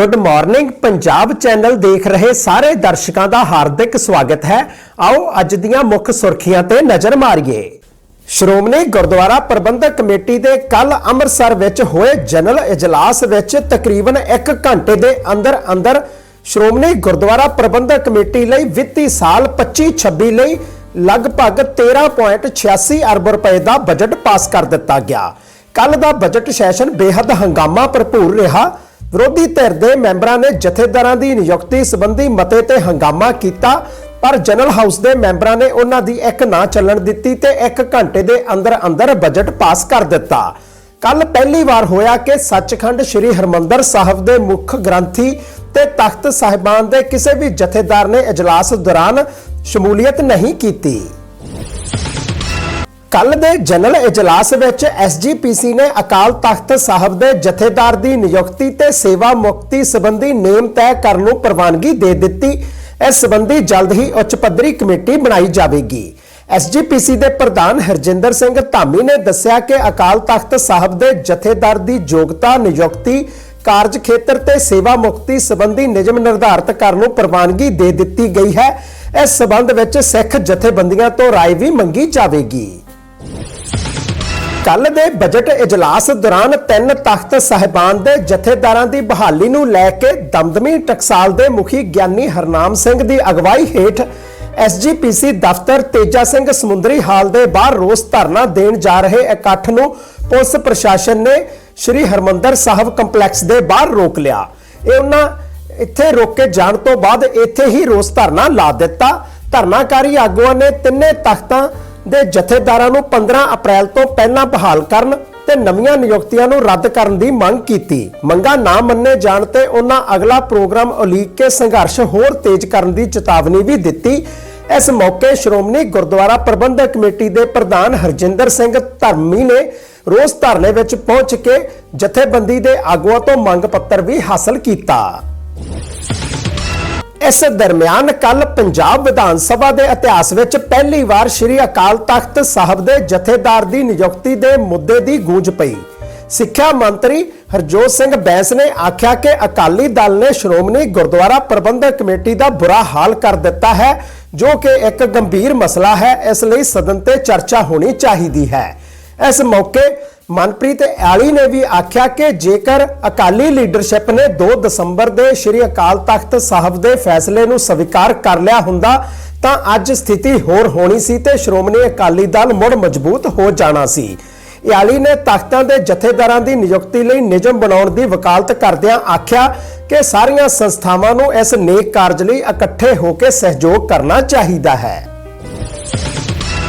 Good morning Punjab channel ਦੇਖ ਰਹੇ ਸਾਰੇ ਦਰਸ਼ਕਾਂ ਦਾ ਹਾਰਦਿਕ ਸਵਾਗਤ ਹੈ। ਆਓ ਅੱਜ ਦੀਆਂ ਮੁੱਖ ਸੁਰਖੀਆਂ ਤੇ ਨਜ਼ਰ ਮਾਰੀਏ। ਸ਼੍ਰੋਮਣੀ ਗੁਰਦੁਆਰਾ ਪ੍ਰਬੰਧਕ ਕਮੇਟੀ ਦੇ ਕੱਲ ਅੰਮ੍ਰਿਤਸਰ ਵਿੱਚ ਹੋਏ ਜਨਰਲ ਇਜਲਾਸ ਵਿੱਚ ਤਕਰੀਬਨ 1 ਘੰਟੇ ਦੇ ਅੰਦਰ ਅੰਦਰ ਸ਼੍ਰੋਮਣੀ ਗੁਰਦੁਆਰਾ ਪ੍ਰਬੰਧਕ ਕਮੇਟੀ ਲਈ ਵਿੱਤੀ ਸਾਲ 25-26 ਲਈ ਲਗਭਗ 13.86 ਅਰਬ ਰੁਪਏ ਦਾ ਬਜਟ ਪਾਸ ਕਰ ਦਿੱਤਾ ਗਿਆ। ਕੱਲ ਦਾ ਬਜਟ ਸੈਸ਼ਨ ਬੇहद ਹੰਗਾਮਾ ਭਰਪੂਰ ਰਿਹਾ। ਵਿਰੋਧੀ ਧਿਰ ਦੇ ਮੈਂਬਰਾਂ ਨੇ ਜਥੇਦਾਰਾਂ ਦੀ ਨਿਯੁਕਤੀ ਸੰਬੰਧੀ ਮਤੇ ਤੇ ਹੰਗਾਮਾ ਕੀਤਾ, ਪਰ ਜਨਰਲ ਹਾਊਸ ਦੇ ਮੈਂਬਰਾਂ ਨੇ ਉਹਨਾਂ ਦੀ ਇੱਕ ਨਾ ਚੱਲਣ ਦਿੱਤੀ ਤੇ 1 ਘੰਟੇ ਦੇ ਅੰਦਰ ਅੰਦਰ ਬਜਟ ਪਾਸ ਕਰ ਦਿੱਤਾ। ਕੱਲ ਪਹਿਲੀ ਵਾਰ ਹੋਇਆ ਕਿ ਸੱਚਖੰਡ ਸ੍ਰੀ ਹਰਮੰਦਰ ਸਾਹਿਬ ਦੇ ਮੁੱਖ ਗ੍ਰੰਥੀ ਤੇ ਤਖਤ ਸਾਹਿਬਾਨ ਦੇ ਕਿਸੇ ਵੀ ਜਥੇਦਾਰ ਨੇ ਇਜਲਾਸ ਦੌਰਾਨ ਸ਼ਮੂਲੀਅਤ ਨਹੀਂ ਕੀਤੀ। ਕੱਲ ਦੇ ਜਨਰਲ ਇਜਲਾਸ ਵਿੱਚ ਐਸਜੀਪੀਸੀ ਨੇ ਅਕਾਲ ਤਖਤ ਸਾਹਿਬ ਦੇ ਜਥੇਦਾਰ ਦੀ ਨਿਯੁਕਤੀ ਤੇ ਸੇਵਾ ਮੁਕਤੀ ਸੰਬੰਧੀ ਨੇਮ ਤੈਅ ਕਰਨ ਨੂੰ ਪ੍ਰਵਾਨਗੀ ਦੇ ਦਿੱਤੀ ਇਸ ਸੰਬੰਧੀ ਜਲਦ ਹੀ ਉੱਚ ਪੱਧਰੀ ਕਮੇਟੀ ਬਣਾਈ ਜਾਵੇਗੀ ਐਸਜੀਪੀਸੀ ਦੇ ਪ੍ਰਧਾਨ ਹਰਜਿੰਦਰ ਸਿੰਘ ਧਾਮੀ ਨੇ ਦੱਸਿਆ ਕਿ ਅਕਾਲ ਤਖਤ ਸਾਹਿਬ ਦੇ ਜਥੇਦਾਰ ਦੀ ਯੋਗਤਾ ਨਿਯੁਕਤੀ ਕਾਰਜ ਖੇਤਰ ਤੇ ਸੇਵਾ ਮੁਕਤੀ ਸੰਬੰਧੀ ਨਿਯਮ ਨਿਰਧਾਰਤ ਕਰਨ ਨੂੰ ਪ੍ਰਵਾਨਗੀ ਦੇ ਦਿੱਤੀ ਗਈ ਹੈ ਇਸ ਸਬੰਧ ਵਿੱਚ ਸਿੱਖ ਜਥੇਬੰਦੀਆਂ ਤੋਂ رائے ਵੀ ਮੰਗੀ ਜਾਵੇਗੀ ਕੱਲ ਦੇ ਬਜਟ ਇਜਲਾਸ ਦੌਰਾਨ ਤਿੰਨ ਤਖਤ ਸਾਹਿਬਾਨ ਦੇ ਜਥੇਦਾਰਾਂ ਦੀ ਬਹਾਲੀ ਨੂੰ ਲੈ ਕੇ ਦਮਦਮੀ ਟਕਸਾਲ ਦੇ ਮੁਖੀ ਗਿਆਨੀ ਹਰਨਾਮ ਸਿੰਘ ਦੀ ਅਗਵਾਈ ਹੇਠ ਐਸਜੀਪੀਸੀ ਦਫ਼ਤਰ ਤੇਜਾ ਸਿੰਘ ਸਮੁੰਦਰੀ ਹਾਲ ਦੇ ਬਾਹਰ ਰੋਸ ਧਰਨਾ ਦੇਣ ਜਾ ਰਹੇ ਇਕੱਠ ਨੂੰ ਪੁਲਿਸ ਪ੍ਰਸ਼ਾਸਨ ਨੇ ਸ੍ਰੀ ਹਰਮੰਦਰ ਸਾਹਿਬ ਕੰਪਲੈਕਸ ਦੇ ਬਾਹਰ ਰੋਕ ਲਿਆ। ਇਹ ਉਹਨਾਂ ਇੱਥੇ ਰੋਕ ਕੇ ਜਾਣ ਤੋਂ ਬਾਅਦ ਇੱਥੇ ਹੀ ਰੋਸ ਧਰਨਾ ਲਾ ਦਿੱਤਾ। ਧਰਨਾਕਾਰੀ ਆਗੂਆਂ ਨੇ ਤਿੰਨੇ ਤਖਤਾਂ ਦੇ ਜਥੇਦਾਰਾਂ ਨੂੰ 15 ਅਪ੍ਰੈਲ ਤੋਂ ਪਹਿਲਾਂ ਬਹਾਲ ਕਰਨ ਤੇ ਨਵੀਆਂ ਨਿਯੁਕਤੀਆਂ ਨੂੰ ਰੱਦ ਕਰਨ ਦੀ ਮੰਗ ਕੀਤੀ। ਮੰਗਾਂ ਨਾ ਮੰਨੇ ਜਾਣ ਤੇ ਉਹਨਾਂ ਅਗਲਾ ਪ੍ਰੋਗਰਾਮ ਉਲੀਕ ਕੇ ਸੰਘਰਸ਼ ਹੋਰ ਤੇਜ਼ ਕਰਨ ਦੀ ਚੇਤਾਵਨੀ ਵੀ ਦਿੱਤੀ। ਇਸ ਮੌਕੇ ਸ਼੍ਰੋਮਣੀ ਗੁਰਦੁਆਰਾ ਪ੍ਰਬੰਧਕ ਕਮੇਟੀ ਦੇ ਪ੍ਰਧਾਨ ਹਰਜਿੰਦਰ ਸਿੰਘ ਧਰਮੀ ਨੇ ਰੋਸ ਧਰਨੇ ਵਿੱਚ ਪਹੁੰਚ ਕੇ ਜਥੇਬੰਦੀ ਦੇ ਆਗੂਆਂ ਤੋਂ ਮੰਗ ਪੱਤਰ ਵੀ ਹਾਸਲ ਕੀਤਾ। ਇਸ ਦਰਮਿਆਨ ਕੱਲ ਪੰਜਾਬ ਵਿਧਾਨ ਸਭਾ ਦੇ ਇਤਿਹਾਸ ਵਿੱਚ ਪਹਿਲੀ ਵਾਰ ਸ੍ਰੀ ਅਕਾਲ ਤਖਤ ਸਾਹਿਬ ਦੇ ਜਥੇਦਾਰ ਦੀ ਨਿਯੁਕਤੀ ਦੇ ਮੁੱਦੇ ਦੀ ਗੂੰਜ ਪਈ। ਸਿੱਖਿਆ ਮੰਤਰੀ ਹਰਜੋਤ ਸਿੰਘ ਬੈਂਸ ਨੇ ਆਖਿਆ ਕਿ ਅਕਾਲੀ ਦਲ ਨੇ ਸ਼੍ਰੋਮਣੀ ਗੁਰਦੁਆਰਾ ਪ੍ਰਬੰਧਕ ਕਮੇਟੀ ਦਾ ਬੁਰਾ ਹਾਲ ਕਰ ਦਿੱਤਾ ਹੈ, ਜੋ ਕਿ ਇੱਕ ਗੰਭੀਰ ਮਸਲਾ ਹੈ, ਇਸ ਲਈ ਸਦਨ ਤੇ ਚਰਚਾ ਹੋਣੀ ਚਾਹੀਦੀ ਹੈ। ਇਸ ਮੌਕੇ ਮਨਪ੍ਰੀਤ ਆਲੀ ਨੇ ਵੀ ਆਖਿਆ ਕਿ ਜੇਕਰ ਅਕਾਲੀ ਲੀਡਰਸ਼ਿਪ ਨੇ 2 ਦਸੰਬਰ ਦੇ ਸ੍ਰੀ ਅਕਾਲ ਤਖਤ ਸਾਹਿਬ ਦੇ ਫੈਸਲੇ ਨੂੰ ਸਵੀਕਾਰ ਕਰ ਲਿਆ ਹੁੰਦਾ, ਤਾਂ ਅੱਜ ਸਥਿਤੀ ਹੋਰ ਹੋਣੀ ਸੀ ਤੇ ਸ਼੍ਰੋਮਣੀ ਅਕਾਲੀ ਦਲ ਮੁੜ ਮਜ਼ਬੂਤ ਹੋ ਜਾਣਾ ਸੀ। ਇਆਲੀ ਨੇ ਤਖਤਾਂ ਦੇ ਜਥੇਦਾਰਾਂ ਦੀ ਨਿਯੁਕਤੀ ਲਈ ਨਿਯਮ ਬਣਾਉਣ ਦੀ ਵਕਾਲਤ ਕਰਦਿਆਂ ਆਖਿਆ ਕਿ ਸਾਰੀਆਂ ਸੰਸਥਾਵਾਂ ਨੂੰ ਇਸ ਨੇਕ ਕਾਰਜ ਲਈ ਇਕੱਠੇ ਹੋ ਕੇ ਸਹਿਯੋਗ ਕਰਨਾ ਚਾਹੀਦਾ ਹੈ।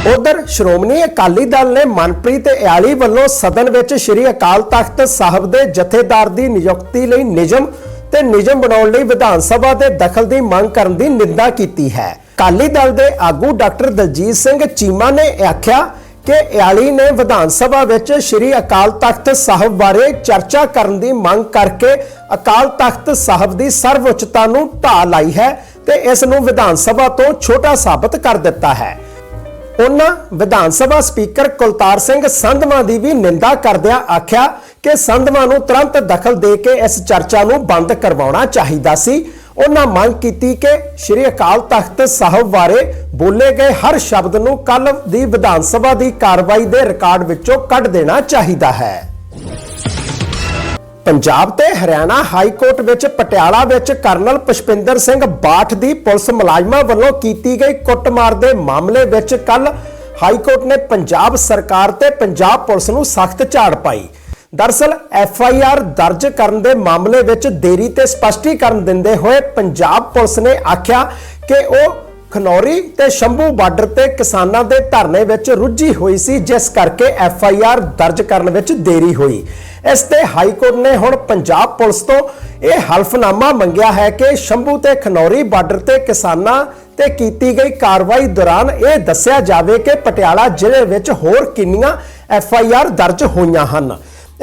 ਉਧਰ ਸ਼੍ਰੋਮਣੀ ਅਕਾਲੀ ਦਲ ਨੇ ਮਨਪ੍ਰੀਤ ਇਆਲੀ ਵੱਲੋਂ ਸਦਨ ਵਿੱਚ ਸ੍ਰੀ ਅਕਾਲ ਤਖਤ ਸਾਹਿਬ ਦੇ ਜਥੇਦਾਰ ਦੀ ਨਿਯੁਕਤੀ ਲਈ ਨਿਯਮ ਤੇ ਨਿਯਮ ਬਣਾਉਣ ਲਈ ਵਿਧਾਨ ਸਭਾ ਦੇ ਦਖਲ ਦੀ ਮੰਗ ਕਰਨ ਦੀ ਨਿੰਦਾ ਕੀਤੀ ਹੈ। ਅਕਾਲੀ ਦਲ ਦੇ ਆਗੂ ਡਾਕਟਰ ਦਲਜੀਤ ਸਿੰਘ ਚੀਮਾ ਨੇ ਆਖਿਆ ਕਿ ਇਆਲੀ ਨੇ ਵਿਧਾਨ ਸਭਾ ਵਿੱਚ ਸ੍ਰੀ ਅਕਾਲ ਤਖਤ ਸਾਹਿਬ ਬਾਰੇ ਚਰਚਾ ਕਰਨ ਦੀ ਮੰਗ ਕਰਕੇ ਅਕਾਲ ਤਖਤ ਸਾਹਿਬ ਦੀ ਸਰਵਉੱਚਤਾ ਨੂੰ ਢਾਹ ਲਾਈ ਹੈ ਤੇ ਇਸ ਨੂੰ ਵਿਧਾਨ ਸਭਾ ਤੋਂ ਛੋਟਾ ਸਾਬਤ ਕਰ ਦਿੱਤਾ ਹੈ। ਉਹਨਾਂ ਵਿਧਾਨ ਸਭਾ ਸਪੀਕਰ ਕੁਲਤਾਰ ਸਿੰਘ ਸੰਧਵਾ ਦੀ ਵੀ ਨਿੰਦਾ ਕਰਦਿਆਂ ਆਖਿਆ ਕਿ ਸੰਧਵਾ ਨੂੰ ਤੁਰੰਤ ਦਖਲ ਦੇ ਕੇ ਇਸ ਚਰਚਾ ਨੂੰ ਬੰਦ ਕਰਵਾਉਣਾ ਚਾਹੀਦਾ ਸੀ। ਉਹਨਾਂ ਮੰਗ ਕੀਤੀ ਕਿ ਸ੍ਰੀ ਅਕਾਲ ਤਖਤ ਸਾਹਿਬ ਬਾਰੇ ਬੋਲੇ ਗਏ ਹਰ ਸ਼ਬਦ ਨੂੰ ਕੱਲ ਦੀ ਵਿਧਾਨ ਸਭਾ ਦੀ ਕਾਰਵਾਈ ਦੇ ਰਿਕਾਰਡ ਵਿੱਚੋਂ ਕੱਢ ਦੇਣਾ ਚਾਹੀਦਾ ਹੈ। ਪੰਜਾਬ ਤੇ ਹਰਿਆਣਾ ਹਾਈ ਕੋਰਟ ਵਿੱਚ ਪਟਿਆਲਾ ਵਿੱਚ ਕਰਨਲ ਪੁਸ਼ਪਿੰਦਰ ਸਿੰਘ ਬਾਠ ਦੀ ਪੁਲਿਸ ਮੁਲਾਜ਼ਮਾਂ ਵੱਲੋਂ ਕੀਤੀ ਗਈ ਕੁੱਟਮਾਰ ਦੇ ਮਾਮਲੇ ਵਿੱਚ ਕੱਲ ਹਾਈ ਕੋਰਟ ਨੇ ਪੰਜਾਬ ਸਰਕਾਰ ਤੇ ਪੰਜਾਬ ਪੁਲਿਸ ਨੂੰ ਸਖਤ ਝਾੜ ਪਾਈ। ਦਰਸਲ, ਐਫ ਆਈ ਆਰ ਦਰਜ ਕਰਨ ਦੇ ਮਾਮਲੇ ਵਿੱਚ ਦੇਰੀ ਤੇ ਸਪਸ਼ਟੀਕਰਨ ਦਿੰਦੇ ਹੋਏ ਪੰਜਾਬ ਪੁਲਿਸ ਨੇ ਆਖਿਆ ਕਿ ਉਹ ਖਨੌਰੀ ਤੇ ਸ਼ੰਭੂ ਬਾਰਡਰ ਤੇ ਕਿਸਾਨਾਂ ਦੇ ਧਰਨੇ ਵਿੱਚ ਰੁੱਝੀ ਹੋਈ ਸੀ, ਜਿਸ ਕਰਕੇ ਐਫ ਆਈ ਆਰ ਦਰਜ ਕਰਨ ਵਿੱਚ ਦੇਰੀ ਹੋਈ। ਇਸ ਤੇ ਹਾਈ ਕੋਰਟ ਨੇ ਹੁਣ ਪੰਜਾਬ ਪੁਲਿਸ ਤੋਂ ਇਹ ਹਲਫਨਾਮਾ ਮੰਗਿਆ ਹੈ ਕਿ ਸ਼ੰਭੂ ਤੇ ਖਨੌਰੀ ਬਾਰਡਰ ਤੇ ਕਿਸਾਨਾਂ ਤੇ ਕੀਤੀ ਗਈ ਕਾਰਵਾਈ ਦੌਰਾਨ ਇਹ ਦੱਸਿਆ ਜਾਵੇ ਕਿ ਪਟਿਆਲਾ ਜ਼ਿਲ੍ਹੇ ਵਿੱਚ ਹੋਰ ਕਿੰਨੀਆਂ ਐਫ ਆਈ ਆਰ ਦਰਜ ਹੋਈਆਂ ਹਨ।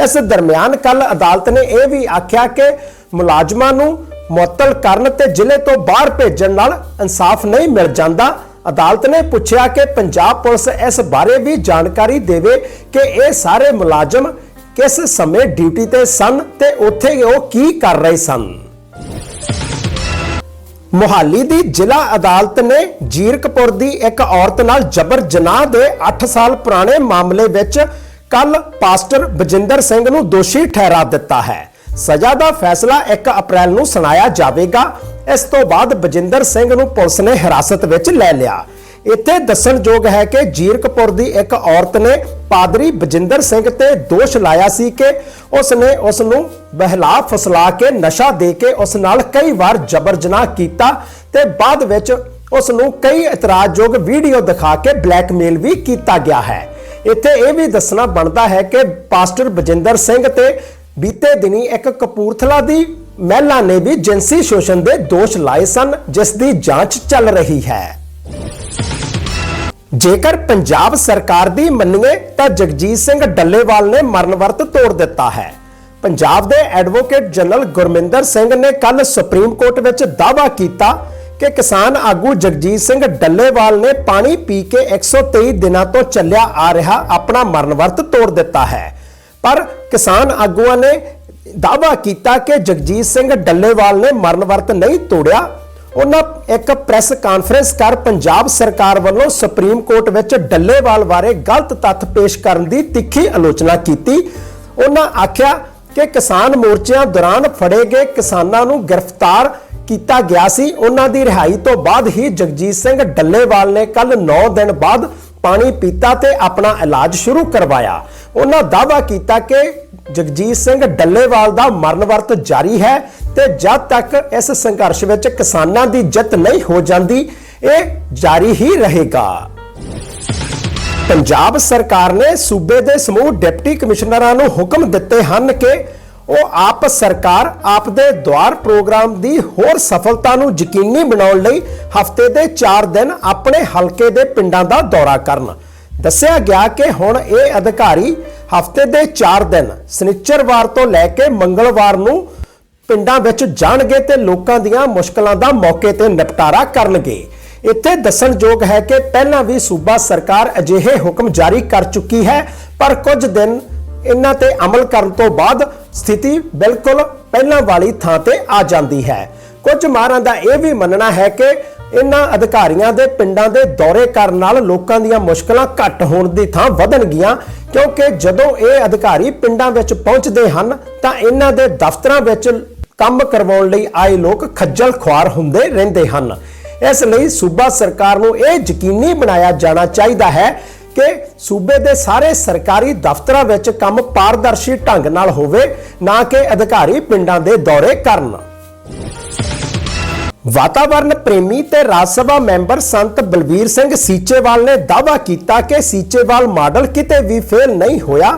ਇਸ ਦਰਮਿਆਨ ਕੱਲ ਅਦਾਲਤ ਨੇ ਇਹ ਵੀ ਆਖਿਆ ਕਿ ਮੁਲਾਜ਼ਮਾਂ ਨੂੰ ਮੁਅੱਤਲ ਕਰਨ ਤੇ ਜ਼ਿਲ੍ਹੇ ਤੋਂ ਬਾਹਰ ਭੇਜਣ ਨਾਲ ਇਨਸਾਫ ਨਹੀਂ ਮਿਲ ਜਾਂਦਾ। ਅਦਾਲਤ ਨੇ ਪੁੱਛਿਆ ਕਿ ਪੰਜਾਬ ਪੁਲਿਸ ਇਸ ਬਾਰੇ ਵੀ ਜਾਣਕਾਰੀ ਦੇਵੇ ਕਿ ਇਹ ਸਾਰੇ ਮੁਲਾਜ਼ਮ ਕਿਸ ਸਮੇਂ ਡਿਊਟੀ ਤੇ ਸਨ ਤੇ ਉੱਥੇ ਉਹ ਕੀ ਕਰ ਰਹੇ ਸਨ। ਮੁਹਾਲੀ ਦੀ ਜ਼ਿਲ੍ਹਾ ਅਦਾਲਤ ਨੇ ਜੀਰਕਪੁਰ ਦੀ ਇੱਕ ਔਰਤ ਨਾਲ ਜਬਰ ਜਨਾਹ ਦੇ 8 ਸਾਲ ਪੁਰਾਣੇ ਮਾਮਲੇ ਵਿੱਚ ਕੱਲ ਪਾਸਟਰ ਬਜਿੰਦਰ ਸਿੰਘ ਨੂੰ ਦੋਸ਼ੀ ਠਹਿਰਾ ਦਿੱਤਾ ਹੈ। ਸਜ਼ਾ ਦਾ ਫੈਸਲਾ 1 ਅਪ੍ਰੈਲ ਨੂੰ ਸੁਣਾਇਆ ਜਾਵੇਗਾ। ਇਸ ਤੋਂ ਬਾਅਦ ਬਜਿੰਦਰ ਸਿੰਘ ਨੂੰ ਪੁਲਿਸ ਨੇ ਹਿਰਾਸਤ ਵਿੱਚ ਲੈ ਲਿਆ। ਇੱਥੇ ਦੱਸਣਯੋਗ ਹੈ ਕਿ ਜੀਰਕਪੁਰ ਦੀ ਇੱਕ ਔਰਤ ਨੇ ਪਾਦਰੀ ਬਜਿੰਦਰ ਸਿੰਘ ਤੇ ਦੋਸ਼ ਲਾਇਆ ਸੀ ਕਿ ਉਸ ਨੇ ਉਸ ਨੂੰ ਬਹਿਲਾ ਫਸਲਾ ਕੇ ਨਸ਼ਾ ਦੇ ਕੇ ਉਸ ਨਾਲ ਕਈ ਵਾਰ ਜਬਰ ਜਨਾਹ ਕੀਤਾ ਤੇ ਬਾਅਦ ਵਿੱਚ ਉਸ ਨੂੰ ਕਈ ਇਤਰਾਜ਼ਯੋਗ ਵੀਡੀਓ ਦਿਖਾ ਕੇ ਬਲੈਕਮੇਲ ਵੀ ਕੀਤਾ ਗਿਆ ਹੈ। ਇੱਥੇ ਇਹ ਵੀ ਦੱਸਣਾ ਬਣਦਾ ਹੈ ਕਿ ਪਾਸਟਰ ਬਜਿੰਦਰ ਸਿੰਘ ਤੇ ਬੀਤੇ ਦਿਨੀ ਇੱਕ ਕਪੂਰਥਲਾ ਦੀ ਮਹਿਲਾ ਨੇ ਵੀ ਜਿਨਸੀ ਸ਼ੋਸ਼ਣ ਦੇ ਦੋਸ਼ ਲਾਏ ਸਨ, ਜਿਸ ਦੀ ਜਾਂਚ ਚੱਲ ਰਹੀ ਹੈ। ਜੇਕਰ ਪੰਜਾਬ ਸਰਕਾਰ ਦੀ ਮੰਨੀਏ ਤਾਂ ਜਗਜੀਤ ਸਿੰਘ ਡੱਲੇਵਾਲ ਨੇ ਮਰਨ ਤੋੜ ਦਿੱਤਾ ਹੈ। ਪੰਜਾਬ ਦੇ ਐਡਵੋਕੇਟ ਜਨਰਲ ਗੁਰਮਿੰਦਰ ਸਿੰਘ ਨੇ ਕੱਲ ਸੁਪਰੀਮ ਕੋਰਟ ਵਿੱਚ ਦਾਅਵਾ ਕੀਤਾ ਕਿ ਕਿਸਾਨ ਆਗੂ ਜਗਜੀਤ ਸਿੰਘ ਡੱਲੇਵਾਲ ਨੇ ਪਾਣੀ ਪੀ ਕੇ 123 ਦਿਨਾਂ ਤੋਂ ਚੱਲਿਆ ਆ ਰਿਹਾ, ਆਪਣਾ ਮਰਨ ਵਰਤ ਤੋੜ ਦਿੱਤਾ ਹੈ। ਪਰ ਕਿਸਾਨ ਆਗੂਆਂ ਨੇ ਦਾਅਵਾ ਕੀਤਾ ਕਿ ਜਗਜੀਤ ਸਿੰਘ ਡੱਲੇਵਾਲ ਨੇ ਮਰਨ ਵਰਤ ਨਹੀਂ ਤੋੜਿਆ। ਉਹਨਾਂ ਇੱਕ ਪ੍ਰੈਸ ਕਾਨਫਰੰਸ ਕਰ ਪੰਜਾਬ ਸਰਕਾਰ ਵੱਲੋਂ ਸੁਪਰੀਮ ਕੋਰਟ ਵਿੱਚ ਡੱਲੇਵਾਲ ਬਾਰੇ ਗਲਤ ਤੱਥ ਪੇਸ਼ ਕਰਨ ਦੀ ਤਿੱਖੀ ਆਲੋਚਨਾ ਕੀਤੀ। ਉਹਨਾਂ ਆਖਿਆ ਕਿ ਕਿਸਾਨ ਮੋਰਚਿਆਂ ਦੌਰਾਨ ਫੜੇ ਗਏ ਕਿਸਾਨਾਂ ਨੂੰ ਗ੍ਰਿਫਤਾਰ ਕੀਤਾ ਗਿਆ ਸੀ। ਉਹਨਾਂ ਦੀ ਰਿਹਾਈ ਤੋਂ ਬਾਅਦ ਹੀ ਜਗਜੀਤ ਸਿੰਘ ਡੱਲੇਵਾਲ ਨੇ ਕੱਲ 9 ਦਿਨ ਬਾਅਦ ਪਾਣੀ ਪੀਤਾ ਤੇ ਆਪਣਾ ਇਲਾਜ ਸ਼ੁਰੂ ਕਰਵਾਇਆ। ਉਹਨਾਂ ਦਾਅਵਾ ਕੀਤਾ ਕਿ ਜਗਜੀਤ ਸਿੰਘ ਡੱਲੇਵਾਲ ਦਾ ਮਰਨ ਵਰਤ ਜਾਰੀ ਹੈ ਤੇ ਜਦ ਤੱਕ ਇਸ ਸੰਘਰਸ਼ ਵਿੱਚ ਕਿਸਾਨਾਂ ਦੀ ਜਿੱਤ ਨਹੀਂ ਹੋ ਜਾਂਦੀ, ਇਹ ਜਾਰੀ ਹੀ ਰਹੇਗਾ। ਪੰਜਾਬ ਸਰਕਾਰ ਨੇ ਸੂਬੇ ਦੇ ਸਮੂਹ ਡਿਪਟੀ ਕਮਿਸ਼ਨਰਾਂ ਨੂੰ ਹੁਕਮ ਦਿੱਤੇ ਹਨ ਕਿ ਉਹ ਆਪ ਸਰਕਾਰ ਆਪ ਦੇ ਦੁਆਰ ਪ੍ਰੋਗਰਾਮ ਦੀ ਹੋਰ ਸਫਲਤਾ ਨੂੰ ਯਕੀਨੀ ਬਣਾਉਣ ਲਈ ਹਫ਼ਤੇ ਦੇ 4 ਦਿਨ ਆਪਣੇ ਹਲਕੇ ਦੇ ਪਿੰਡਾਂ ਦਾ ਦੌਰਾ ਕਰਨ। ਦੱਸਿਆ ਗਿਆ ਕਿ ਹੁਣ ਇਹ ਅਧਿਕਾਰੀ ਹਫ਼ਤੇ ਦੇ 4 ਦਿਨ ਸਨਿਚਰਵਾਰ ਤੋਂ ਲੈ ਕੇ ਮੰਗਲਵਾਰ ਨੂੰ ਪਿੰਡਾਂ ਵਿੱਚ ਜਾਣਗੇ ਤੇ ਲੋਕਾਂ ਦੀਆਂ ਮੁਸ਼ਕਲਾਂ ਦਾ ਮੌਕੇ ਤੇ ਨਿਪਟਾਰਾ ਕਰਨਗੇ। ਇੱਥੇ ਦੱਸਣਯੋਗ ਹੈ ਕਿ ਪਹਿਲਾਂ ਵੀ ਸੂਬਾ ਸਰਕਾਰ ਅਜਿਹੇ ਹੁਕਮ ਜਾਰੀ ਕਰ ਚੁੱਕੀ ਹੈ, ਪਰ ਕੁਝ ਦਿਨ ਇਹਨਾਂ ਤੇ ਅਮਲ ਕਰਨ ਤੋਂ ਬਾਅਦ ਸਥਿਤੀ ਬਿਲਕੁਲ ਪਹਿਲਾਂ ਵਾਲੀ ਥਾਂ ਤੇ ਆ ਜਾਂਦੀ ਹੈ। ਕੁਝ ਮਾਰਾਂ ਦਾ ਇਹ ਵੀ ਮੰਨਣਾ ਹੈ ਕਿ ਇਹਨਾਂ ਅਧਿਕਾਰੀਆਂ ਦੇ ਪਿੰਡਾਂ ਦੇ ਦੌਰੇ ਕਰਨ ਨਾਲ ਲੋਕਾਂ ਦੀਆਂ ਮੁਸ਼ਕਲਾਂ ਘੱਟ ਹੋਣ ਦੀ ਥਾਂ ਵਧਣਗੀਆਂ ਕਿਉਂਕਿ ਜਦੋਂ ਇਹ ਅਧਿਕਾਰੀ ਪਿੰਡਾਂ ਵਿੱਚ ਪਹੁੰਚਦੇ ਹਨ, ਤਾਂ ਇਹਨਾਂ ਦੇ ਦਫ਼ਤਰਾਂ ਵਿੱਚ ਕੰਮ ਕਰਵਾਉਣ ਲਈ ਆਏ ਲੋਕ ਖੱਜਲ ਖੁਆਰ ਹੁੰਦੇ ਰਹਿੰਦੇ ਹਨ। ਇਸ ਲਈ ਸੂਬਾ ਸਰਕਾਰ ਨੂੰ ਇਹ ਯਕੀਨੀ ਬਣਾਇਆ ਜਾਣਾ ਚਾਹੀਦਾ ਹੈ ਕਿ ਸੂਬੇ ਦੇ ਸਾਰੇ ਸਰਕਾਰੀ ਦਫ਼ਤਰਾਂ ਵਿੱਚ ਕੰਮ ਪਾਰਦਰਸ਼ੀ ਢੰਗ ਨਾਲ ਹੋਵੇ, ਨਾ ਕਿ ਅਧਿਕਾਰੀ ਪਿੰਡਾਂ ਦੇ ਦੌਰੇ ਕਰਨ। ਵਾਤਾਵਰਣ ਪ੍ਰੇਮੀ ਤੇ ਰਾਜ ਸਭਾ ਮੈਂਬਰ ਸੰਤ ਬਲਬੀਰ ਸਿੰਘ ਸੀਚੇਵਾਲ ਨੇ ਦਾਅਵਾ ਕੀਤਾ ਕਿ ਸੀਚੇਵਾਲ ਮਾਡਲ ਕਿਤੇ ਵੀ ਫੇਲ ਨਹੀਂ ਹੋਇਆ।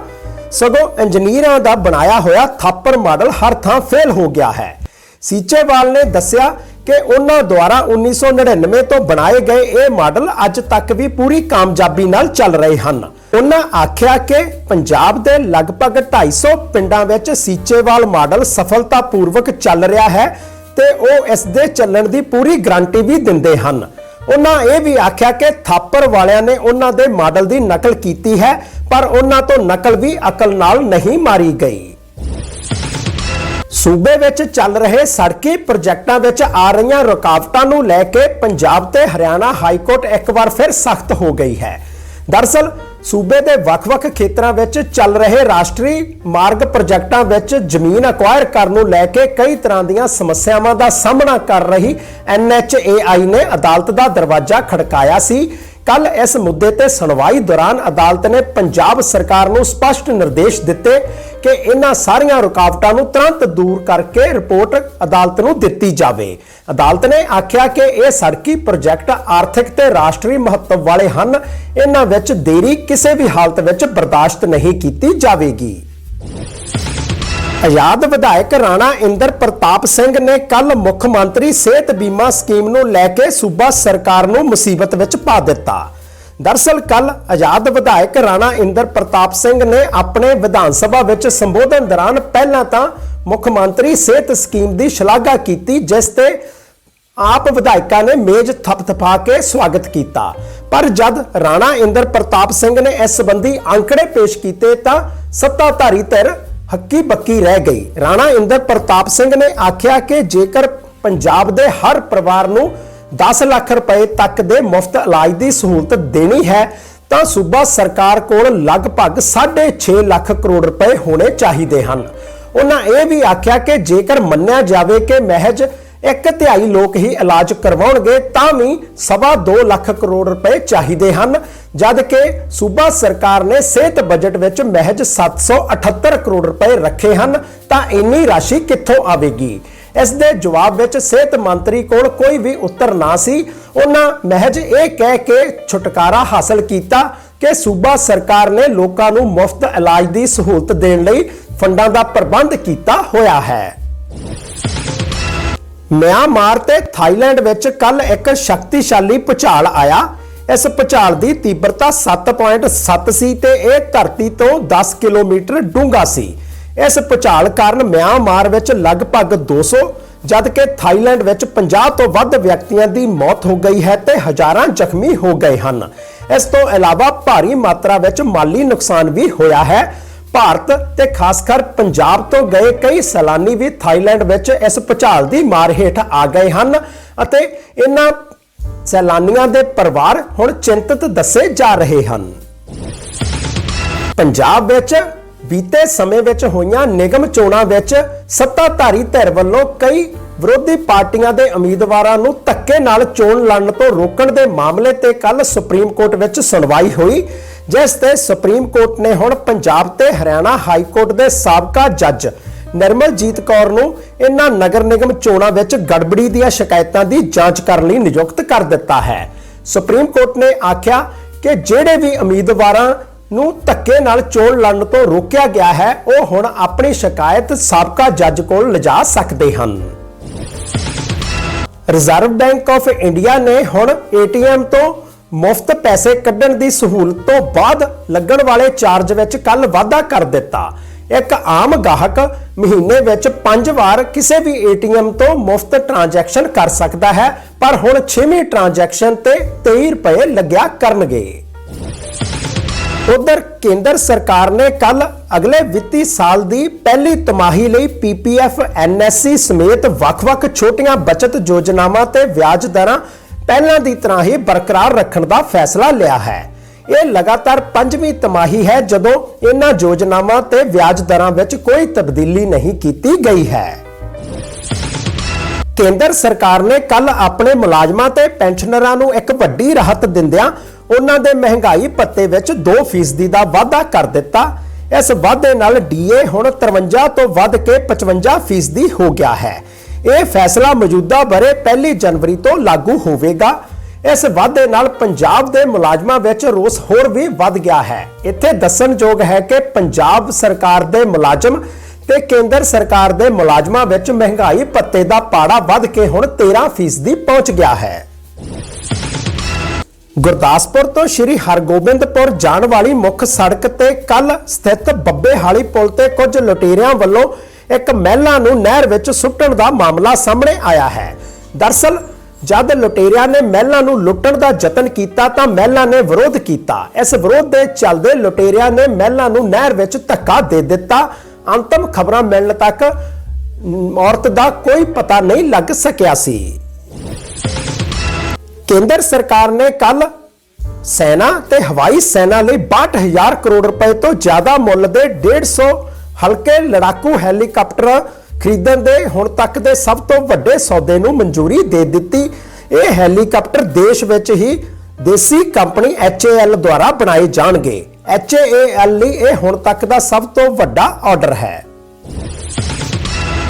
ਸਗੋਂ ਇੰਜੀਨੀਅਰਾਂ ਦਾ ਬਣਾਇਆ ਹੋਇਆ ਥਾਪਰ ਮਾਡਲ ਹਰ ਥਾਂ ਫੇਲ ਹੋ ਗਿਆ ਹੈ। ਸੀਚੇਵਾਲ ਨੇ ਦੱਸਿਆ ਕਿ ਉਹਨਾਂ ਦੁਆਰਾ 1999 ਤੋਂ ਬਣਾਏ ਗਏ ਇਹ ਮਾਡਲ ਅੱਜ ਤੱਕ ਵੀ ਪੂਰੀ ਕਾਮਯਾਬੀ ਨਾਲ ਚੱਲ ਰਹੇ ਹਨ। ਉਹਨਾਂ ਆਖਿਆ ਕਿ ਪੰਜਾਬ ਦੇ ਲਗਭਗ 250 ਪਿੰਡਾਂ ਵਿੱਚ ਸੀਚੇਵਾਲ ਮਾਡਲ ਸਫਲਤਾਪੂਰਵਕ ਚੱਲ ਰਿਹਾ ਹੈ ਤੇ ਉਹ ਇਸ ਦੇ ਚੱਲਣ ਦੀ ਪੂਰੀ ਗਾਰੰਟੀ ਵੀ ਦਿੰਦੇ ਹਨ। ਉਹਨਾਂ ਇਹ ਵੀ ਆਖਿਆ ਕਿ ਥਾਪਰ ਵਾਲਿਆਂ ਨੇ ਉਹਨਾਂ ਦੇ ਮਾਡਲ ਦੀ ਨਕਲ ਕੀਤੀ ਹੈ, ਪਰ ਉਹਨਾਂ ਤੋਂ ਨਕਲ ਵੀ ਅਕਲ ਨਾਲ ਨਹੀਂ ਮਾਰੀ ਗਈ। ਸੂਬੇ ਵਿੱਚ ਚੱਲ ਰਹੇ ਸੜਕੀ ਪ੍ਰੋਜੈਕਟਾਂ ਵਿੱਚ ਆ ਰਹੀਆਂ ਰੁਕਾਵਟਾਂ ਨੂੰ ਲੈ ਕੇ ਪੰਜਾਬ ਤੇ ਹਰਿਆਣਾ ਹਾਈ ਕੋਰਟ ਇੱਕ ਵਾਰ ਫਿਰ ਸਖਤ ਹੋ ਗਈ ਹੈ। ਦਰਸਲ ਸੂਬੇ ਦੇ ਵੱਖ-ਵੱਖ ਖੇਤਰਾਂ ਵਿੱਚ ਚੱਲ ਰਹੇ ਰਾਸ਼ਟਰੀ ਮਾਰਗ ਪ੍ਰੋਜੈਕਟਾਂ ਵਿੱਚ ਜ਼ਮੀਨ ਅਕਵਾਇਰ ਕਰਨ ਨੂੰ ਲੈ ਕੇ ਕਈ ਤਰ੍ਹਾਂ ਦੀਆਂ ਸਮੱਸਿਆਵਾਂ ਦਾ ਸਾਹਮਣਾ ਕਰ ਰਹੀ NHAI ਨੇ ਅਦਾਲਤ ਦਾ ਦਰਵਾਜ਼ਾ ਖੜਕਾਇਆ ਸੀ। ਕੱਲ ਇਸ ਮੁੱਦੇ ਤੇ ਸੁਣਵਾਈ ਦੌਰਾਨ ਅਦਾਲਤ ਨੇ ਪੰਜਾਬ ਸਰਕਾਰ ਨੂੰ ਸਪਸ਼ਟ ਨਿਰਦੇਸ਼ ਦਿੱਤੇ ਕਿ ਇਹਨਾਂ ਸਾਰੀਆਂ ਰੁਕਾਵਟਾਂ ਨੂੰ ਤੁਰੰਤ ਦੂਰ ਕਰਕੇ ਰਿਪੋਰਟ ਅਦਾਲਤ ਨੂੰ ਦਿੱਤੀ ਜਾਵੇ। ਅਦਾਲਤ ਨੇ ਆਖਿਆ ਕਿ ਇਹ ਸੜਕੀ ਪ੍ਰੋਜੈਕਟ ਆਰਥਿਕ ਤੇ ਰਾਸ਼ਟਰੀ ਮਹੱਤਵ ਵਾਲੇ ਹਨ। ਇਹਨਾਂ ਵਿੱਚ ਦੇਰੀ ਕਿਸੇ ਵੀ ਹਾਲਤ ਵਿੱਚ ਬਰਦਾਸ਼ਤ ਨਹੀਂ ਕੀਤੀ ਜਾਵੇਗੀ। ਆਜ਼ਾਦ ਵਿਧਾਇਕ ਰਾਣਾ ਇੰਦਰ ਪ੍ਰਤਾਪ ਸਿੰਘ ਨੇ ਕੱਲ ਮੁੱਖ ਮੰਤਰੀ ਸਿਹਤ ਬੀਮਾ ਸਕੀਮ ਨੂੰ ਲੈ ਕੇ ਸੂਬਾ ਸਰਕਾਰ ਨੂੰ ਮੁਸੀਬਤ ਵਿੱਚ ਪਾ ਦਿੱਤਾ। ਦਰਸਲ ਕੱਲ ਆਜ਼ਾਦ ਵਿਧਾਇਕ ਰਾਣਾ ਇੰਦਰ ਪ੍ਰਤਾਪ ਸਿੰਘ ਨੇ ਆਪਣੇ ਵਿਧਾਨ ਸਭਾ ਵਿੱਚ ਸੰਬੋਧਨ ਦੌਰਾਨ ਪਹਿਲਾਂ ਤਾਂ ਮੁੱਖ ਮੰਤਰੀ ਸਿਹਤ ਸਕੀਮ ਦੀ ਸ਼ਲਾਘਾ ਕੀਤੀ, ਜਿਸ ਤੇ ਆਪ ਵਿਧਾਇਕਾਂ ਨੇ ਮੇਜ਼ ਥਪਥਪਾ ਕੇ ਸਵਾਗਤ ਕੀਤਾ। ਪਰ ਜਦ ਰਾਣਾ ਇੰਦਰ ਪ੍ਰਤਾਪ ਸਿੰਘ ਨੇ ਇਸ ਸੰਬੰਧੀ ਅੰਕੜੇ ਪੇਸ਼ ਕੀਤੇ ਤਾਂ ਸੱਤਾਧਾਰੀ ਧਿਰ ਹੱਕੀ ਬੱਕੀ ਰਹਿ ਗਈ। ਰਾਣਾ ਇੰਦਰ ਪ੍ਰਤਾਪ ਸਿੰਘ ਨੇ ਆਖਿਆ ਕਿ ਜੇਕਰ ਪੰਜਾਬ ਦੇ ਹਰ ਪਰਿਵਾਰ ਨੂੰ 10 ਲੱਖ ਰੁਪਏ ਤੱਕ ਦੇ ਮੁਫਤ ਇਲਾਜ ਦੀ ਸਹੂਲਤ ਦੇਣੀ ਹੈ, ਤਾਂ ਸੂਬਾ ਸਰਕਾਰ ਕੋਲ ਲਗਭਗ 6.5 ਲੱਖ ਕਰੋੜ ਰੁਪਏ ਹੋਣੇ ਚਾਹੀਦੇ ਹਨ। ਉਹਨਾਂ ਇਹ ਵੀ ਆਖਿਆ ਕਿ ਜੇਕਰ ਮੰਨਿਆ ਜਾਵੇ ਕਿ ਮਹਿਜ ਇੱਕ ਤਿਹਾਈ ਲੋਕ ਹੀ ਇਲਾਜ ਕਰਵਾਉਣਗੇ, ਤਾਂ ਵੀ ਸਵਾ 2 ਲੱਖ ਕਰੋੜ ਰੁਪਏ ਚਾਹੀਦੇ ਹਨ, ਜਦ ਕਿ ਸੂਬਾ ਸਰਕਾਰ ਨੇ ਸਿਹਤ ਬਜਟ ਵਿੱਚ ਮਹਿਜ 778 ਕਰੋੜ ਰੁਪਏ ਰੱਖੇ ਹਨ, ਤਾਂ ਇੰਨੀ ਰਾਸ਼ੀ ਕਿੱਥੋਂ ਆਵੇਗੀ? ਇਸ ਦੇ ਜਵਾਬ ਵਿੱਚ ਸਿਹਤ ਮੰਤਰੀ ਕੋਲ ਕੋਈ ਵੀ ਉੱਤਰ ਨਾ ਸੀ। ਉਹਨਾਂ ਮਹਿਜ ਇਹ ਕਹਿ ਕੇ ਛੁਟਕਾਰਾ ਹਾਸਲ ਕੀਤਾ ਕਿ ਸੂਬਾ ਸਰਕਾਰ ਨੇ ਲੋਕਾਂ ਨੂੰ ਮੁਫਤ ਇਲਾਜ ਦੀ ਸਹੂਲਤ ਦੇਣ ਲਈ ਫੰਡਾਂ ਦਾ ਪ੍ਰਬੰਧ ਕੀਤਾ ਹੋਇਆ ਹੈ। ਮਿਆਂਮਾਰ ਤੇ ਥਾਈਲੈਂਡ ਵਿੱਚ ਕੱਲ ਇੱਕ ਸ਼ਕਤੀਸ਼ਾਲੀ ਭੂਚਾਲ ਆਇਆ। ਇਸ ਭੂਚਾਲ ਦੀ ਤੀਬਰਤਾ 7.7 ਸੀ ਤੇ ਇਹ ਧਰਤੀ ਤੋਂ 10 ਕਿਲੋਮੀਟਰ ਡੂੰਘਾ ਸੀ। ਇਸ ਭੁਚਾਲ ਕਾਰਨ ਮਿਆਂਮਾਰ ਵਿੱਚ ਲਗਭਗ 200 ਜਦਕਿ ਥਾਈਲੈਂਡ ਵਿੱਚ 50 ਤੋਂ ਵੱਧ ਵਿਅਕਤੀਆਂ ਦੀ ਮੌਤ ਹੋ ਗਈ ਹੈ ਤੇ ਹਜ਼ਾਰਾਂ ਜ਼ਖਮੀ ਹੋ ਗਏ ਹਨ। ਇਸ ਤੋਂ ਇਲਾਵਾ ਭਾਰੀ ਮਾਤਰਾ ਵਿੱਚ ਮਾਲੀ ਨੁਕਸਾਨ ਵੀ ਹੋਇਆ ਹੈ। ਭਾਰਤ ਤੇ ਖਾਸ ਕਰ ਪੰਜਾਬ ਤੋਂ ਗਏ ਕਈ ਸੈਲਾਨੀ ਵੀ ਥਾਈਲੈਂਡ ਵਿੱਚ ਇਸ ਭੁਚਾਲ ਦੀ ਮਾਰ ਹੇਠ ਆ ਗਏ ਹਨ ਅਤੇ ਇਹਨਾਂ ਸੈਲਾਨੀਆਂ ਦੇ ਪਰਿਵਾਰ ਹੁਣ ਚਿੰਤਤ ਦੱਸੇ ਜਾ ਰਹੇ ਹਨ। ਪੰਜਾਬ ਵਿੱਚ ਬੀਤੇ ਸਮੇਂ ਵਿੱਚ ਹੋਈਆਂ ਨਿਗਮ ਚੋਣਾਂ ਵਿੱਚ ਸੱਤਾਧਾਰੀ ਧਿਰ ਵੱਲੋਂ ਕਈ ਵਿਰੋਧੀ ਪਾਰਟੀਆਂ ਦੇ ਉਮੀਦਵਾਰਾਂ ਨੂੰ ਧੱਕੇ ਨਾਲ ਚੋਣ ਲੜਨ ਤੋਂ ਰੋਕਣ ਦੇ ਮਾਮਲੇ ਤੇ ਕੱਲ ਸੁਪਰੀਮ ਕੋਰਟ ਵਿੱਚ ਸੁਣਵਾਈ ਹੋਈ, ਜਿਸ ਤੇ ਸੁਪਰੀਮ ਕੋਰਟ ਨੇ ਹੁਣ ਪੰਜਾਬ ਤੇ ਹਰਿਆਣਾ ਹਾਈ ਕੋਰਟ ਦੇ ਸਾਬਕਾ ਜੱਜ ਨਿਰਮਲਜੀਤ ਕੌਰ ਨੂੰ ਇਹਨਾਂ ਨਗਰ ਨਿਗਮ ਚੋਣਾਂ ਵਿੱਚ ਗੜਬੜੀ ਦੀਆਂ ਸ਼ਿਕਾਇਤਾਂ ਦੀ ਜਾਂਚ ਕਰਨ ਲਈ ਨਿਯੁਕਤ ਕਰ ਦਿੱਤਾ ਹੈ। ਸੁਪਰੀਮ ਕੋਰਟ ਨੇ ਆਖਿਆ ਕਿ ਜਿਹੜੇ ਵੀ ਉਮੀਦਵਾਰਾਂ ਨੂੰ ਧੱਕੇ ਨਾਲ ਚੋਣ ਲੜਨ ਤੋਂ ਰੋਕਿਆ ਗਿਆ ਹੈ, ਉਹ ਹੁਣ ਆਪਣੀ ਸ਼ਿਕਾਇਤ ਸਾਬਕਾ ਜੱਜ ਕੋਲ ਲਿਜਾ ਸਕਦੇ ਹਨ। ਰਿਜ਼ਰਵ ਬੈਂਕ ਆਫ ਇੰਡੀਆ ਨੇ ਹੁਣ ਏਟੀਐਮ ਤੋਂ ਮੁਫਤ ਪੈਸੇ ਕੱਢਣ ਦੀ ਸਹੂਲਤ ਤੋਂ ਬਾਅਦ ਲੱਗਣ ਵਾਲੇ ਚਾਰਜ ਵਿੱਚ ਕੱਲ ਵਾਧਾ ਕਰ ਦਿੱਤਾ। ਇੱਕ ਆਮ ਗਾਹਕ ਮਹੀਨੇ ਵਿੱਚ 5 ਵਾਰ ਕਿਸੇ ਵੀ ਏਟੀਐਮ ਤੋਂ ਮੁਫਤ ਟ੍ਰਾਂਜੈਕਸ਼ਨ ਕਰ ਸਕਦਾ ਹੈ, ਪਰ ਹੁਣ 6ਵੀਂ ਟ੍ਰਾਂਜੈਕਸ਼ਨ ਤੇ 23 ਰੁਪਏ ਲੱਗਿਆ ਕਰਨਗੇ। ਉਧਰ ਕੇਂਦਰ ਸਰਕਾਰ ਨੇ ਕੱਲ ਅਗਲੇ ਵਿੱਤੀ ਸਾਲ ਦੀ ਪਹਿਲੀ ਤਿਮਾਹੀ ਲਈ ਪੀਪੀਐਫ ਐਨਐਸਸੀ ਸਮੇਤ ਵੱਖ-ਵੱਖ ਛੋਟੀਆਂ ਬਚਤ ਯੋਜਨਾਵਾਂ ਤੇ ਵਿਆਜ ਦਰਾਂ ਪਹਿਲਾਂ ਦੀ ਤਰ੍ਹਾਂ ਹੀ ਬਰਕਰਾਰ ਰੱਖਣ ਦਾ ਫੈਸਲਾ ਲਿਆ ਹੈ। ਇਹ ਲਗਾਤਾਰ ਪੰਜਵੀਂ ਤਿਮਾਹੀ ਹੈ ਜਦੋਂ ਇਹਨਾਂ ਯੋਜਨਾਵਾਂ ਤੇ ਵਿਆਜ ਦਰਾਂ ਵਿੱਚ ਕੋਈ ਤਬਦੀਲੀ ਨਹੀਂ ਕੀਤੀ ਗਈ ਹੈ। ਕੇਂਦਰ ਸਰਕਾਰ ਨੇ ਕੱਲ ਆਪਣੇ ਮੁਲਾਜ਼ਮਾਂ ਤੇ ਪੈਨਸ਼ਨਰਾਂ ਨੂੰ ਇੱਕ ਵੱਡੀ ਰਾਹਤ ਦਿੰਦਿਆਂ ਉਹਨਾਂ ਦੇ ਮਹਿੰਗਾਈ ਭੱਤੇ ਵਿੱਚ 2% ਦਾ ਵਾਧਾ ਕਰ ਦਿੱਤਾ। ਇਸ ਵਾਧੇ ਨਾਲ ਡੀਏ ਹੁਣ 53 ਤੋਂ ਵੱਧ ਕੇ 55% ਹੋ ਗਿਆ ਹੈ। ਇਹ ਫੈਸਲਾ ਮੌਜੂਦਾ ਬਰੇ 1 ਜਨਵਰੀ ਤੋਂ ਲਾਗੂ ਹੋਵੇਗਾ। ਇਸ ਵਾਧੇ ਨਾਲ ਪੰਜਾਬ ਦੇ ਮੁਲਾਜ਼ਮਾਂ ਵਿੱਚ ਰੋਸ ਹੋਰ ਵੀ ਵੱਧ ਗਿਆ ਹੈ। ਇੱਥੇ ਦੱਸਣਯੋਗ ਹੈ ਕਿ ਪੰਜਾਬ ਸਰਕਾਰ ਦੇ ਮੁਲਾਜ਼ਮ ਤੇ ਕੇਂਦਰ ਸਰਕਾਰ ਦੇ ਮੁਲਾਜ਼ਮਾਂ ਵਿੱਚ ਮਹਿੰਗਾਈ ਭੱਤੇ ਦਾ ਪਾੜਾ ਵੱਧ ਕੇ ਹੁਣ 13% ਪਹੁੰਚ ਗਿਆ ਹੈ। ਗੁਰਦਾਸਪੁਰ ਤੋਂ ਸ਼੍ਰੀ ਹਰਗੋਬਿੰਦਪੁਰ ਜਾਣ ਵਾਲੀ ਮੁੱਖ ਸੜਕ ਤੇ ਕੱਲ ਸਥਿਤ ਬੱਬੇਹਾਲੀ ਪੁਲ ਤੇ ਕੁਝ ਲੁਟੇਰਿਆਂ ਵੱਲੋਂ ਇੱਕ ਮਹਿਲਾ ਨੂੰ ਨਹਿਰ ਵਿੱਚ ਸੁੱਟਣ ਦਾ ਮਾਮਲਾ ਸਾਹਮਣੇ ਆਇਆ ਹੈ। ਦਰਸਲ, ਜਦ ਲੁਟੇਰਿਆਂ ਨੇ ਮਹਿਲਾ ਨੂੰ ਲੁੱਟਣ ਦਾ ਯਤਨ ਕੀਤਾ ਤਾਂ ਮਹਿਲਾ ਨੇ ਵਿਰੋਧ ਕੀਤਾ। ਇਸ ਵਿਰੋਧ ਦੇ ਚੱਲਦੇ ਲੁਟੇਰਿਆਂ ਨੇ ਮਹਿਲਾ ਨੂੰ ਨਹਿਰ ਵਿੱਚ ਧੱਕਾ ਦੇ ਦਿੱਤਾ। ਅੰਤਮ ਖਬਰਾਂ ਮਿਲਣ ਤੱਕ ਔਰਤ ਦਾ ਕੋਈ ਪਤਾ ਨਹੀਂ ਲੱਗ ਸਕਿਆ ਸੀ। ਕੇਂਦਰ ਸਰਕਾਰ ਨੇ ਕੱਲ ਸੈਨਾ ਤੇ ਹਵਾਈ ਸੈਨਾ ਲਈ 62000 ਕਰੋੜ ਰੁਪਏ ਤੋਂ ਜ਼ਿਆਦਾ ਮੁੱਲ ਦੇ 150 ਹਲਕੇ ਲੜਾਕੂ ਹੈਲੀਕਾਪਟਰ ਖਰੀਦਣ ਦੇ ਹੁਣ ਤੱਕ ਦੇ ਸਭ ਤੋਂ ਵੱਡੇ ਸੌਦੇ ਨੂੰ ਮਨਜ਼ੂਰੀ ਦੇ ਦਿੱਤੀ। ਇਹ ਹੈਲੀਕਾਪਟਰ ਦੇਸ਼ ਵਿੱਚ ਹੀ ਦੇਸੀ ਕੰਪਨੀ HAL ਦੁਆਰਾ ਬਣਾਏ ਜਾਣਗੇ। HAL ਲਈ ਇਹ ਹੁਣ ਤੱਕ ਦਾ ਸਭ ਤੋਂ ਵੱਡਾ ਆਰਡਰ ਹੈ।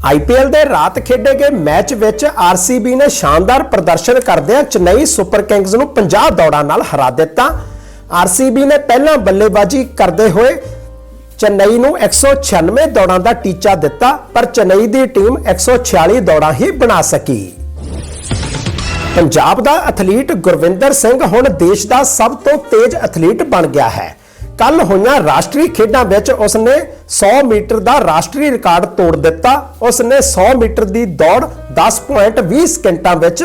ਆਈਪੀਐਲ ਦੇ ਰਾਤ ਖੇਡੇ ਗਏ ਮੈਚ ਵਿੱਚ ਆਰਸੀਬੀ ਨੇ ਸ਼ਾਨਦਾਰ ਪ੍ਰਦਰਸ਼ਨ ਕਰਦਿਆਂ ਚੇਨਈ ਸੁਪਰ ਕਿੰਗਜ਼ ਨੂੰ 50 ਦੌੜਾਂ ਨਾਲ ਹਰਾ ਦਿੱਤਾ। ਆਰਸੀਬੀ ਨੇ ਪਹਿਲਾਂ ਬੱਲੇਬਾਜ਼ੀ ਕਰਦੇ ਹੋਏ ਚੇਨਈ ਨੂੰ 196 ਦੌੜਾਂ ਦਾ ਟੀਚਾ ਦਿੱਤਾ, ਪਰ ਚੇਨਈ ਦੀ ਟੀਮ 146 ਦੌੜਾਂ ਹੀ ਬਣਾ ਸਕੀ। ਪੰਜਾਬ ਦਾ ਐਥਲੀਟ ਗੁਰਵਿੰਦਰ ਸਿੰਘ ਹੁਣ ਦੇਸ਼ ਦਾ ਸਭ ਤੋਂ ਤੇਜ਼ ਐਥਲੀਟ ਬਣ ਗਿਆ ਹੈ। ਕੱਲ ਹੋਈਆਂ ਰਾਸ਼ਟਰੀ ਖੇਡਾਂ ਵਿੱਚ ਉਸਨੇ 100 ਮੀਟਰ ਦਾ ਰਾਸ਼ਟਰੀ ਰਿਕਾਰਡ ਤੋੜ ਦਿੱਤਾ। ਉਸਨੇ 100 ਮੀਟਰ ਦੀ ਦੌੜ 10.20 ਸਕਿੰਟਾਂ ਵਿੱਚ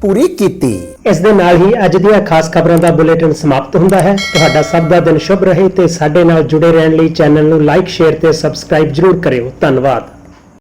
ਪੂਰੀ ਕੀਤੀ। ਇਸ ਦੇ ਨਾਲ ਹੀ ਅੱਜ ਦੀਆਂ ਖਾਸ ਖਬਰਾਂ ਦਾ ਬੁਲੇਟਿਨ ਸਮਾਪਤ ਹੁੰਦਾ ਹੈ। ਤੁਹਾਡਾ ਸਭ ਦਾ ਦਿਨ ਸ਼ੁਭ ਰਹੇ ਤੇ ਸਾਡੇ ਨਾਲ ਜੁੜੇ ਰਹਿਣ ਲਈ ਚੈਨਲ ਨੂੰ ਲਾਈਕ, ਸ਼ੇਅਰ ਤੇ ਸਬਸਕ੍ਰਾਈਬ ਜਰੂਰ ਕਰਿਓ। ਧੰਨਵਾਦ।